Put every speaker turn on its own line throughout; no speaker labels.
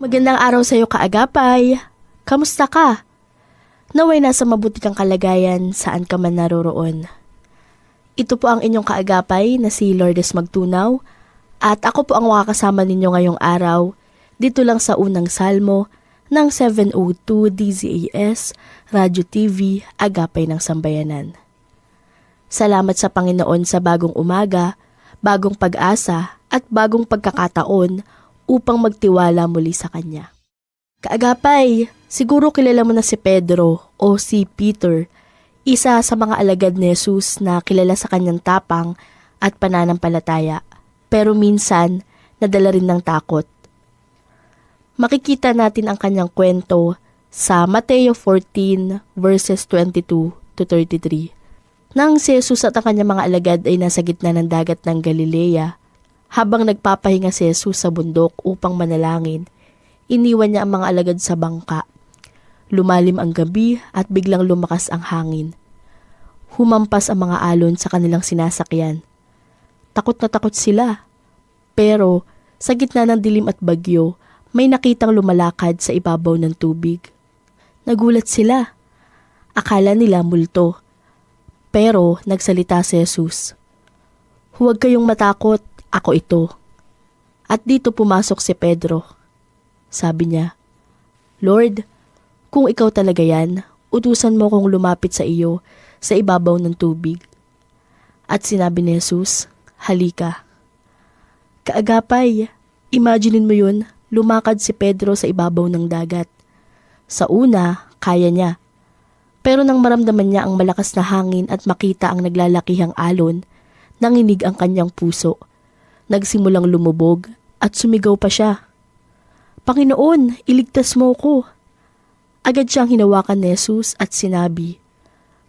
Magandang araw sa iyo kaagapay. Kamusta ka? Naway nasa mabuti kang kalagayan saan ka man naroroon. Ito po ang inyong kaagapay na si Lourdes Magtunaw at ako po ang makakasama ninyo ngayong araw dito lang sa unang salmo ng 702 DZAS Radio TV Agapay ng Sambayanan. Salamat sa Panginoon sa bagong umaga, bagong pag-asa at bagong pagkakataon upang magtiwala muli sa Kanya. Kaagapay, siguro kilala mo na si Pedro o si Peter, isa sa mga alagad ni Jesus na kilala sa kanyang tapang at pananampalataya, pero minsan nadala rin ng takot. Makikita natin ang kanyang kwento sa Mateo 14 verses 22 to 33. Nang si Jesus at ang kanyang mga alagad ay nasa gitna ng dagat ng Galilea, habang nagpapahinga si Jesus sa bundok upang manalangin, iniwan niya ang mga alagad sa bangka. Lumalim ang gabi at biglang lumakas ang hangin. Humampas ang mga alon sa kanilang sinasakyan. Takot na takot sila. Pero sa gitna ng dilim at bagyo, may nakitang lumalakad sa ibabaw ng tubig. Nagulat sila. Akala nila multo. Pero nagsalita si Jesus. Huwag kayong matakot, ako ito. At dito pumasok si Pedro. Sabi niya, Lord, kung ikaw talaga yan, utusan mo kong lumapit sa iyo sa ibabaw ng tubig. At sinabi ni Jesus, halika. Kaagapay, imaginein mo yun, lumakad si Pedro sa ibabaw ng dagat. Sa una, kaya niya. Pero nang maramdaman niya ang malakas na hangin at makita ang naglalakihang alon, nanginig ang kanyang puso. Nagsimulang lumubog at sumigaw pa siya. Panginoon, iligtas mo ko. Agad siyang hinawakan ni Jesus at sinabi,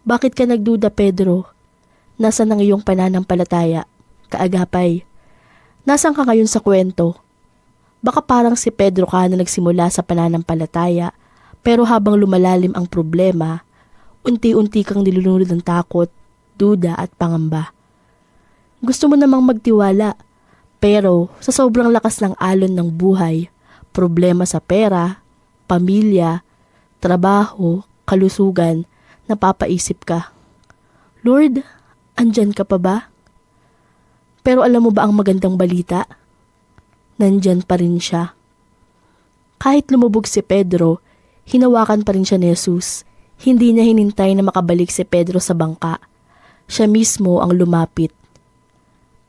Bakit ka nagduda, Pedro? Nasa nang iyong pananampalataya? Kaagapay. Nasaan ka ngayon sa kwento? Baka parang si Pedro ka na nagsimula sa pananampalataya, pero habang lumalalim ang problema, unti-unti kang nilulunod ng takot, duda at pangamba. Gusto mo namang magtiwala, pero sa sobrang lakas ng alon ng buhay, problema sa pera, pamilya, trabaho, kalusugan, napapaisip ka. Lord, andyan ka pa ba? Pero alam mo ba ang magandang balita? Nandyan pa rin siya. Kahit lumubog si Pedro, hinawakan pa rin siya ni Jesus. Hindi niya hinintay na makabalik si Pedro sa bangka. Siya mismo ang lumapit.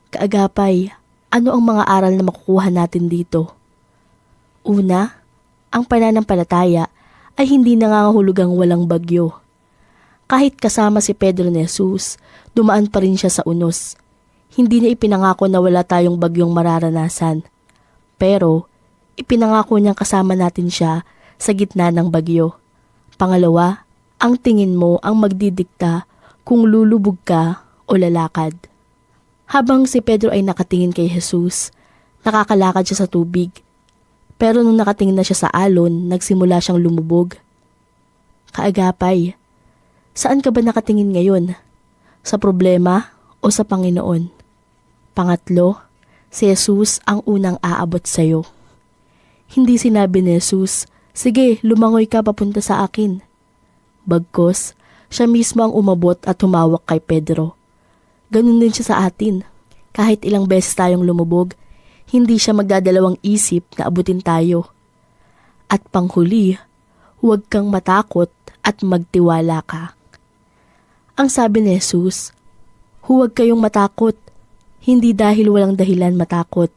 Kaagapay, ano ang mga aral na makukuha natin dito? Una, ang pananampalataya ay hindi nangangahulugang walang bagyo. Kahit kasama si Pedro ni Jesus, dumaan pa rin siya sa unos. Hindi niya ipinangako na wala tayong bagyong mararanasan. Pero, ipinangako niyang kasama natin siya sa gitna ng bagyo. Pangalawa, ang tingin mo ang magdidikta kung lulubog ka o lalakad. Habang si Pedro ay nakatingin kay Jesus, nakakalakad siya sa tubig. Pero nung nakatingin na siya sa alon, nagsimula siyang lumubog. Kaagapay, saan ka ba nakatingin ngayon? Sa problema o sa Panginoon? Pangatlo, si Jesus ang unang aabot sa iyo. Hindi sinabi ni Jesus, sige, lumangoy ka papunta sa akin. Bagkos, siya mismo ang umabot at humawak kay Pedro. Ganun din siya sa atin. Kahit ilang beses tayong lumubog, hindi siya magdadalawang isip na abutin tayo. At panghuli, huwag kang matakot at magtiwala ka. Ang sabi ni Jesus, huwag kayong matakot, hindi dahil walang dahilan matakot,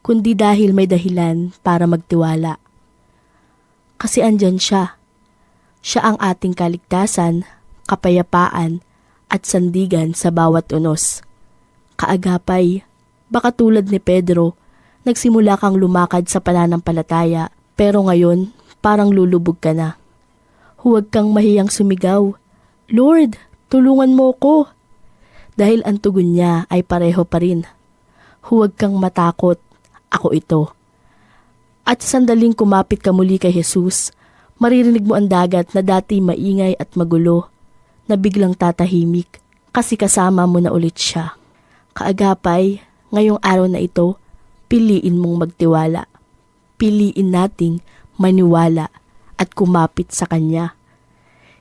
kundi dahil may dahilan para magtiwala. Kasi andyan siya. Siya ang ating kaligtasan, kapayapaan, at sandigan sa bawat unos. Kaagapay, baka tulad ni Pedro, nagsimula kang lumakad sa pananampalataya pero ngayon parang lulubog ka na. Huwag kang mahiyang sumigaw, Lord, tulungan mo ko. Dahil ang tugon niya ay pareho pa rin. Huwag kang matakot, ako ito. At sandaling kumapit ka muli kay Jesus, maririnig mo ang dagat na dati maingay at magulo na biglang tatahimik kasi kasama mo na ulit siya. Kaagapay, ngayong araw na ito, piliin mong magtiwala. piliin nating maniwala at kumapit sa Kanya.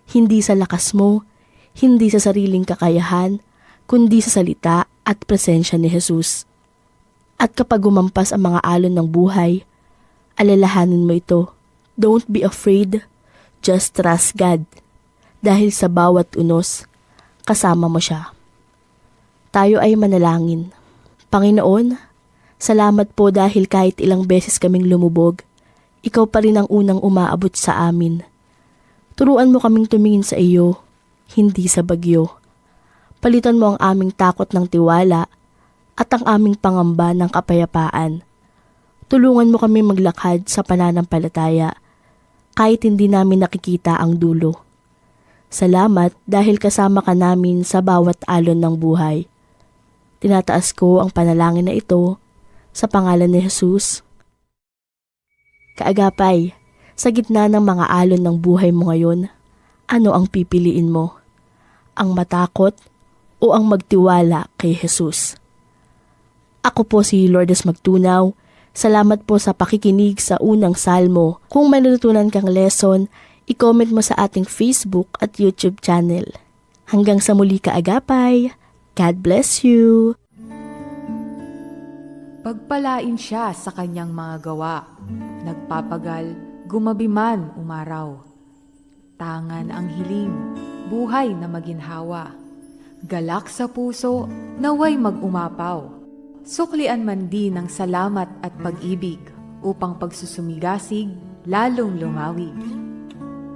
Hindi sa lakas mo, hindi sa sariling kakayahan, kundi sa salita at presensya ni Jesus. At kapag gumampas ang mga alon ng buhay, alalahanin mo ito. Don't be afraid, just trust God. Dahil sa bawat unos, kasama mo siya. Tayo ay manalangin. Panginoon, salamat po dahil kahit ilang beses kaming lumubog, ikaw pa rin ang unang umaabot sa amin. Turuan mo kaming tumingin sa iyo, hindi sa bagyo. Palitan mo ang aming takot ng tiwala at ang aming pangamba ng kapayapaan. Tulungan mo kami maglakad sa pananampalataya kahit hindi namin nakikita ang dulo. Salamat dahil kasama ka namin sa bawat alon ng buhay. Tinataas ko ang panalangin na ito sa pangalan ni Jesus. Kaagapay, sa gitna ng mga alon ng buhay mo ngayon, ano ang pipiliin mo? Ang matakot o ang magtiwala kay Jesus? Ako po si Lourdes Magtunaw. Salamat po sa pakikinig sa unang salmo. Kung may natutunan kang lesson, i-comment mo sa ating Facebook at YouTube channel. Hanggang sa muli kaagapay. God bless you.
Pagpalain siya sa kanyang mga gawa. Nagpapagal, gumabi man umaraw. Tangan ang hiling, buhay na maginhawa. Galak sa puso, naway mag-umapaw. Suklian man din ng salamat at pag-ibig upang pagsusumigasig lalong lumawig.